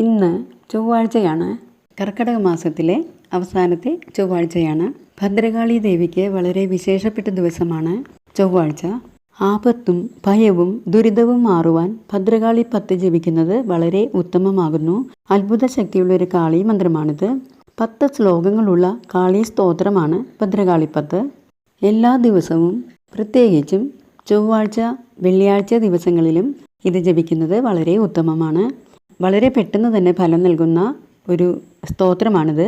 ഇന്ന് ചൊവ്വാഴ്ചയാണ് കർക്കടക മാസത്തിലെ അവസാനത്തെ ചൊവ്വാഴ്ചയാണ്. ഭദ്രകാളി ദേവിക്ക് വളരെ വിശേഷപ്പെട്ട ദിവസമാണ് ചൊവ്വാഴ്ച. ആപത്തും ഭയവും ദുരിതവും മാറുവാൻ ഭദ്രകാളി പത്ത് ജപിക്കുന്നത് വളരെ ഉത്തമമാകുന്നു. അത്ഭുത ശക്തിയുള്ള ഒരു കാളി മന്ത്രമാണിത്. പത്ത് ശ്ലോകങ്ങളുള്ള കാളി സ്തോത്രമാണ് ഭദ്രകാളിപ്പത്ത് എല്ലാ ദിവസവും പ്രത്യേകിച്ചും ചൊവ്വാഴ്ച വെള്ളിയാഴ്ച ദിവസങ്ങളിലും ഇത് ജപിക്കുന്നത് വളരെ ഉത്തമമാണ്. വളരെ പെട്ടെന്ന് തന്നെ ഫലം നൽകുന്ന ഒരു സ്തോത്രമാണിത്.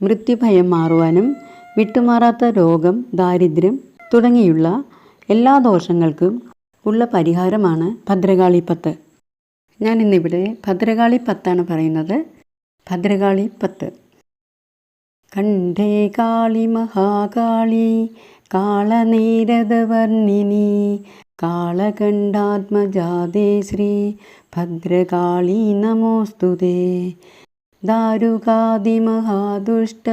മൃത്യുഭയം മാറുവാനും വിട്ടുമാറാത്ത രോഗം ദാരിദ്ര്യം തുടങ്ങിയുള്ള എല്ലാ ദോഷങ്ങൾക്കും ഉള്ള പരിഹാരമാണ് ഭദ്രകാളി പത്ത് ഞാൻ ഇന്നിവിടെ ഭദ്രകാളി പത്താണ് പറയുന്നത്. ഭദ്രകാളി പത്ത് കണ്ടേ കാളി മഹാകാളി കാളനേരദവർണിനി കാളകണ്ഠാത്മജാതേ ശ്രീ ഭദ്രകാളി നമോസ്തുതേ ദാരുകാതിമഹാദുഷ്ട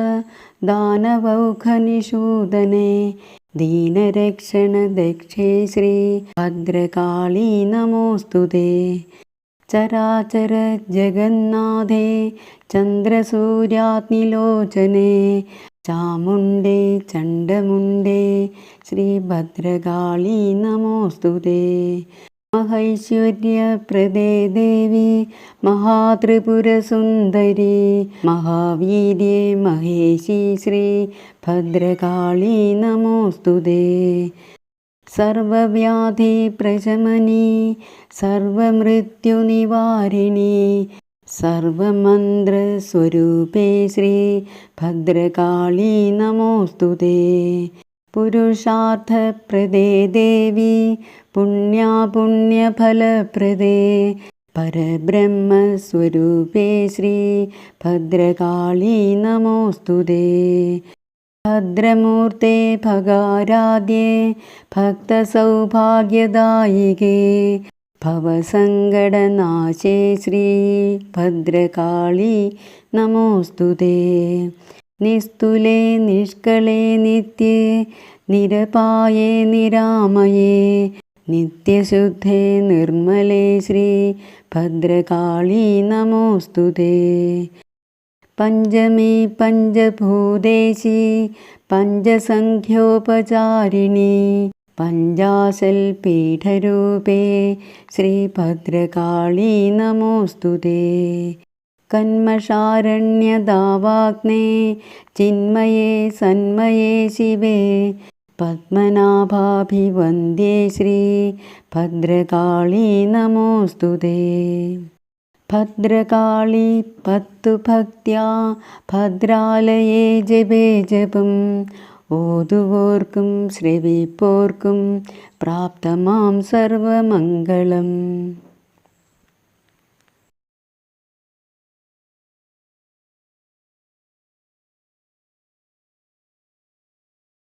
ദാനവൗഖനിഷൂദനെ ദീനരക്ഷണ ദക്ഷേ ശ്രീ ഭദ്രകാളി നമോസ്തുതേ ചരാചര ജഗന്നാഥേ ചന്ദ്രസൂര്യാഗ്നിലോചനെ. ചാമുണ്ടേ ചണ്ഡമുണ്ടേ ശ്രീഭദ്രകാളി നമോസ്തുതേ. മഹൈശ്വര്യപ്രദേ ദേവി മഹാത്രിപുരസുന്ദരി മഹാവീര്യ മഹേശി ശ്രീ ഭദ്രകാളി നമോസ്തുതേ. സർവവ്യാധി പ്രശമനി സർവമൃത്യുനിവാരിണി സർവമന്ത്രസ്വരൂപേ ശ്രീ ഭദ്രകാളി നമോസ്തുതേ പുരുഷാർത്ഥപ്രദേ ദേവി പുണ്യാപുണ്യഫലപ്രദേ. പരബ്രഹ്മസ്വരൂപേ ശ്രീ ഭദ്രകാളി നമോസ്തുതേ ഭദ്രമൂർത്തെ ഭഗാരാധ്യേ ഭക്തസൗഭാഗ്യദായികേ. ഭവസങ്കടനാശേ ശ്രീ ഭദ്രകാളി. നമോസ്തുതേ നിസ്തുലേ നിഷ്കളേ നിത്യേ നിരപായേ നിരാമയേ. നിത്യശുദ്ധേ നിർമ്മലേ ശ്രീ ഭദ്രകാളി. നമോസ്തുതേ പഞ്ചമി പഞ്ചഭൂതേശി പഞ്ചസംഖ്യോപചാരിണി. पञ्जासल्पीठरूपे श्रीभद्रकाळी नमोऽस्तु ते। कन्मषारण्यदावाग्ने चिन्मये सन्मये शिवे पद्मनाभाभिवन्द्ये श्रीभद्रकाळी नमोऽस्तु ते। भद्रकाळी पत्तु भक्त्या भद्रालये जपे जपम् ഓതുവോർക്കും ശ്രവിപ്പോർക്കും പ്രാപ്തമാം സർവമംഗളം.